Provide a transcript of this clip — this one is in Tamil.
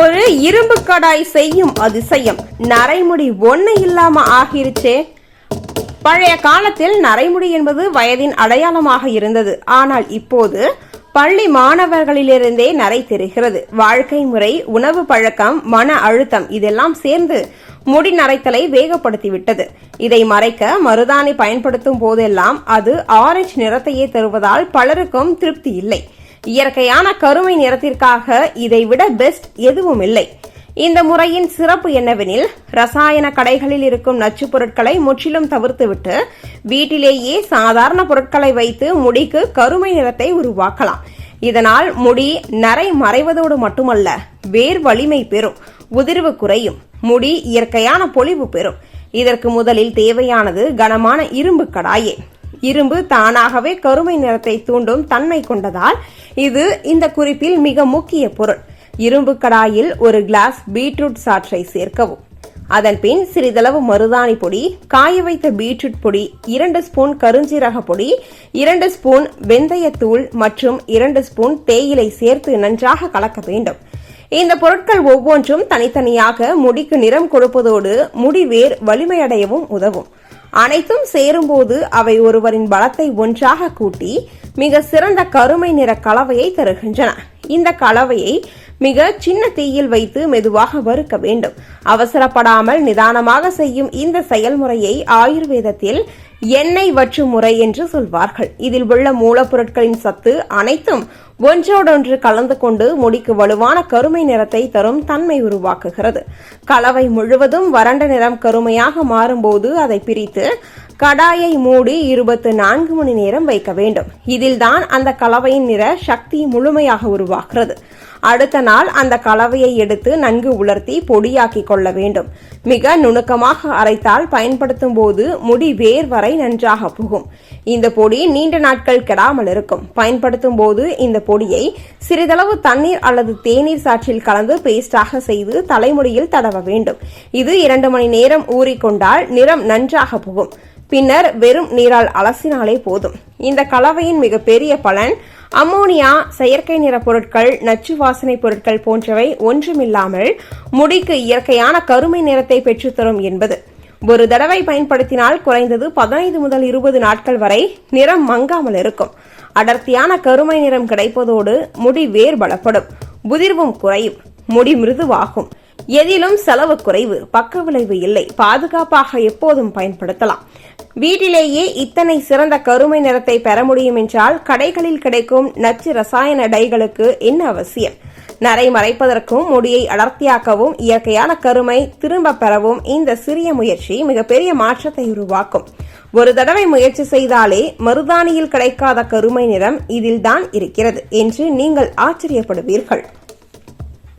ஒரு இரும்பு கடாய் செய்யும் அதிசயம். நரைமுடி ஒண்ணு இல்லாம ஆகிருச்சே. பழைய காலத்தில் நரைமுடி என்பது வயதின் அடையாளமாக இருந்தது. ஆனால் இப்போது பள்ளி மாணவர்களிலிருந்தே நரை தெரிகிறது. வாழ்க்கை முறை உணவு பழக்கம் மன அழுத்தம் இதெல்லாம் சேர்ந்து முடி நரைத்தலை வேகப்படுத்திவிட்டது. இதை மறைக்க மருதாணி பயன்படுத்தும் போதெல்லாம் அது ஆரஞ்சு நிறத்தையே தருவதால் பலருக்கும் திருப்தி இல்லை. இயற்கையான கருமை நிறத்திற்காக இதைவிட பெஸ்ட் எதுவும் இல்லை. இந்த முறையின் சிறப்பு என்னவெனில் ரசாயன கடைகளில் இருக்கும் நச்சுப் பொருட்களை முற்றிலும் தவிர்த்துவிட்டு வீட்டிலேயே சாதாரண பொருட்களை வைத்து முடிக்கு கருமை நிறத்தை உருவாக்கலாம். இதனால் முடி நரை மறைவதோடு மட்டுமல்ல வேர் வலிமை பெறும் உதிர்வு குறையும் முடி இயற்கையான பொலிவு பெறும். இதற்கு முதலில் தேவையானது கனமான இரும்பு கடாயே. இரும்பு தானாகவே கருமை நிறத்தை தூண்டும் தன்மை கொண்டதால் இது இந்த குறிப்பில் மிக முக்கிய பொருள். இரும்பு கடாயில் ஒரு கிளாஸ் பீட்ரூட் சாற்றை சேர்க்கவும். அதன் பின் சிறிதளவு மருதாணி பொடி காய வைத்த பீட்ரூட் பொடி இரண்டு ஸ்பூன் கருஞ்சீரக பொடி இரண்டு ஸ்பூன் வெந்தயத்தூள் மற்றும் இரண்டு ஸ்பூன் தேயிலை சேர்த்து நன்றாக கலக்க வேண்டும். இந்த பொருட்கள் ஒவ்வொன்றும் தனித்தனியாக முடிக்கு நிறம் கொடுப்பதோடு முடிவேர் வலிமையடையவும் உதவும். அனைத்தும் சேரும்போது அவை ஒருவரின் பலத்தை ஒன்றாக கூட்டி மிக சிறந்த கருமை நிற கலவையை தருகின்றன. இந்த கலவையை மிக சின்ன தீயில் வைத்து மெதுவாக வறுக்க வேண்டும். அவசரப்படாமல் நிதானமாக செய்யும் இந்த செயல்முறையை ஆயுர்வேதத்தில் எண்ணெய் வற்று முறை என்று சொல்வார்கள். இதில் உள்ள மூலப்பொருட்களின் சத்து அனைத்தும் ஒன்றோடொன்று கலந்து கொண்டு முடிக்கு வலுவான கருமை நிறத்தை தரும் தன்மை உருவாக்குகிறது. கலவை முழுவதும் வறண்ட நிறம் கருமையாக மாறும்போது அதை பிரித்து கடாயை மூடி இருபத்து நான்கு மணி நேரம் வைக்க வேண்டும். இதில்தான் அந்த கலவையின் நிற சக்தி முழுமையாக உருவாகிறது. அடுத்த நாள் அந்த கலவையை எடுத்து நன்கு உலர்த்தி பொடியாக்கி கொள்ள வேண்டும். மிக நுணுக்கமாக அரைத்தால் பயன்படுத்தும் போது முடி வேர் வரை நன்றாக புகும். இந்த பொடி நீண்ட நாட்கள் கெடாமல் இருக்கும். பயன்படுத்தும் போது இந்த பொடியை சிறிதளவு தண்ணீர் அல்லது தேநீர் சாற்றில் கலந்து பேஸ்டாக செய்து தலைமுடியில் தடவ வேண்டும். இது இரண்டு மணி நேரம் ஊறிக்கொண்டால் நிறம் நன்றாக புகும். பின்னர் வெறும் நீரால் அலசினாலே போதும். இந்த கலவையின் மிகப்பெரிய பலன் அம்மோனியா செயற்கை நிற பொருட்கள் நச்சு வாசனை பொருட்கள் போன்றவை ஒன்றுமில்லாமல் முடிக்கு இயற்கையான கருமை நிறத்தை பெற்றுத்தரும் என்பது. ஒரு தடவை பயன்படுத்தினால் குறைந்தது பதினைந்து முதல் இருபது நாட்கள் வரை நிறம் மங்காமல் இருக்கும். அடர்த்தியான கருமை நிறம் கிடைப்பதோடு முடி வேர் பலப்படும் புதிர்வும் குறையும். முடி மிருதுவாகும். எதிலும் செலவு குறைவு பக்க விளைவு இல்லை. பாதுகாப்பாக எப்போதும் பயன்படுத்தலாம். வீட்டிலேயே இத்தனை சிறந்த கருமை நிறத்தை பெற முடியும் என்றால் கடைகளில் கிடைக்கும் நச்சு ரசாயன டைகளுக்கு என்ன அவசியம்? நரை மறைப்பதற்கும் முடியை அடர்த்தியாக்கவும் இயற்கையான கருமை திரும்ப பெறவும் இந்த சிறிய முயற்சி மிகப்பெரிய மாற்றத்தை உருவாக்கும். ஒரு தடவை முயற்சி செய்தாலே மருதாணியில் கிடைக்காத கருமை நிறம் இதில்தான் இருக்கிறது என்று நீங்கள் ஆச்சரியப்படுவீர்கள்.